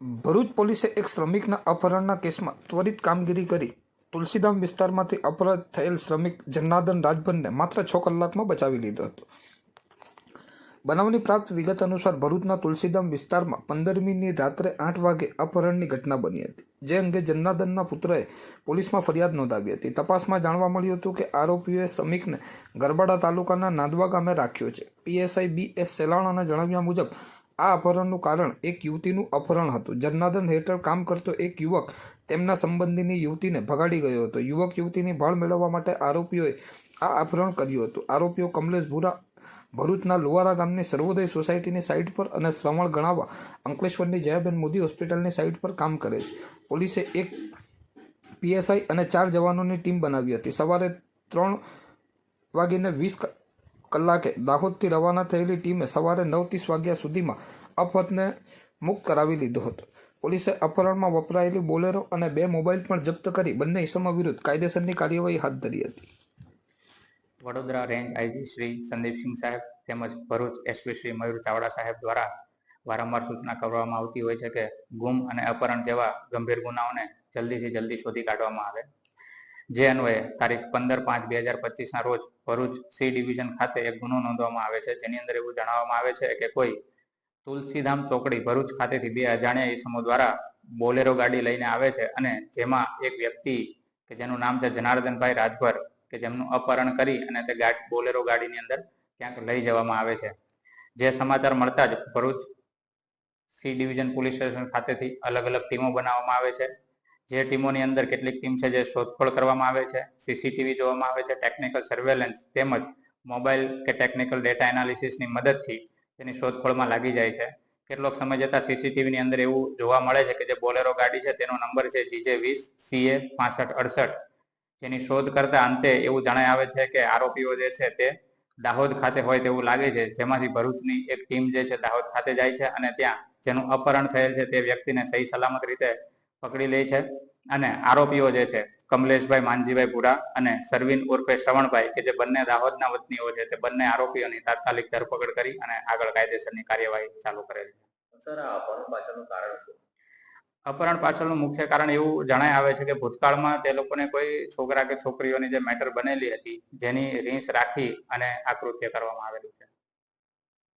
ભરૂચ પોલીસે એક શ્રમિકના અપહરણના કેસમાં ત્વરિત કામગીરી કરી. તુલસીધામ વિસ્તારમાંથી અપહરણ થયેલ શ્રમિક જન્નાદન રાજભરને માત્ર છ કલાકમાં બચાવી લીધો હતો. બનાવની પ્રાપ્ત વિગત અનુસાર ભરૂચના તુલસીધામ વિસ્તારમાં પંદરમીની રાત્રે આઠ વાગે અપહરણની ઘટના બની હતી, જે અંગે જન્નાદનના પુત્રએ પોલીસમાં ફરિયાદ નોંધાવી હતી. તપાસમાં જાણવા મળ્યું હતું કે આરોપીઓએ શ્રમિકને ગરબાડા તાલુકાના નાદવા ગામે રાખ્યો છે. પીએસઆઈ બી એસ સેલાણાના જણાવ્યા મુજબ આ અપહરણનું કારણ એક યુવતીનું અપહરણ હતું. જન્નાદન હેઠળ કામ કરતો એક યુવક તેમના સંબંધીની યુવતીને ભગાડી ગયો હતો. યુવક યુવતીની ભાળ મેળવવા માટે આરોપીઓએ આ અપહરણ કર્યું હતું. આરોપીઓ કમલેશ ભૂરા ભરૂચના લુવારા ગામની સર્વોદય સોસાયટીની સાઇટ પર અને શ્રવણ ગણાવવા અંકલેશ્વરની જયાબેન મોદી હોસ્પિટલની સાઇટ પર કામ કરે છે. પોલીસે એક પીએસઆઈ અને ચાર જવાનોની ટીમ બનાવી હતી. સવારે ત્રણ વાગીને વીસ કલાકે દાહોદથી રવાના થયેલી ટીમે સવારે નવ ત્રીસ વાગ્યા સુધીમાં અપહતને મુક્ત કરાવી લીધો હતો. પોલીસે અપહરણમાં વપરાયેલી બોલેરો અને બે મોબાઈલ પણ જપ્ત કરી બંને ઇસમો વિરુદ્ધ કાયદેસરની કાર્યવાહી હાથ ધરી હતી. વડોદરા રેન્જ આઈજી શ્રી સંદીપસિંહ સાહેબ તેમજ ભરૂચ એસપી શ્રી મયુર ચાવડા સાહેબ દ્વારા વારંવાર સૂચના કરવામાં આવતી હોય છે કે ગુમ અને અપહરણ જેવા ગંભીર ગુનાઓને જલ્દીથી જલ્દી શોધી કાઢવામાં આવે. જે અન્વયે તારીખ પંદર પાંચ બે હજાર પચીસના રોજ ભરૂચ સી ડિવિઝન ખાતે એક ગુનો નોંધવામાં આવે છે. જેની અંદર એવું જણાવવામાં આવે છે કે કોઈ તુલસીધામ ચોકડી ભરૂચ ખાતેથી બે અજાણ્યા ઈસમો દ્વારા બોલેરો ગાડી લઈને આવે છે અને જેમાં એક વ્યક્તિ કે જેનું નામ છે જનાર્દનભાઈ રાજભર કે જેમનું અપહરણ કરી અને તે ગાડી બોલેરો ગાડીની અંદર ક્યાંક લઈ જવામાં આવે છે. જે સમાચાર મળતા જ Bharuch C division police station ખાતેથી અલગ અલગ ટીમો બનાવવામાં આવે છે. જે ટીમોની અંદર કેટલીક ટીમ છે જે શોધખોળ કરવામાં આવે છે સીસીટીવી જોવામાં આવે છે ટેકનિકલ સર્વેલન્સ તેમજ મોબાઈલ કે ટેકનિકલ ડેટા એનાલિસિસની મદદથી તેની શોધખોળમાં લાગી જાય છે. કેટલોક સમય જતા સીસીટીવીની અંદર એવું જોવા મળે છે કે જે બોલેરો ગાડી છે તેનો નંબર છે જીજે વીસ, સીએ પાસઠ, અડસઠ. જેની શોધ કરતા અંતે એવું જણાય આવે છે કે આરોપીઓ જે છે તે દાહોદ ખાતે હોય તેવું લાગે છે, જેમાંથી ભરૂચની એક ટીમ જે છે દાહોદ ખાતે જાય છે અને ત્યાં જેનું અપહરણ થયેલ છે તે વ્યક્તિને સહી સલામત રીતે પકડી લે છે. અને આરોપીઓ જે છે કમલેશભાઈ માનજીભાઈ પુરા અને સરવીન ઉર્ફે શ્રવણભાઈ કે જે બંને દાહોદના વતનીઓ છે તે બંને આરોપીઓની તાત્કાલિક ધરપકડ કરી અને આગળ કાયદેસરની કાર્યવાહી ચાલુ કરેલ છે. સર આ અપહરણ પાછળનું કારણ શું? અપહરણ પાછળનું મુખ્ય કારણ એવું જણાય આવે છે કે ભૂતકાળમાં તે લોકોને કોઈ છોકરા કે છોકરીઓની જે મેટર બનેલી હતી જેની રીંસ રાખી અને આ કૃત્ય કરવામાં આવેલું છે.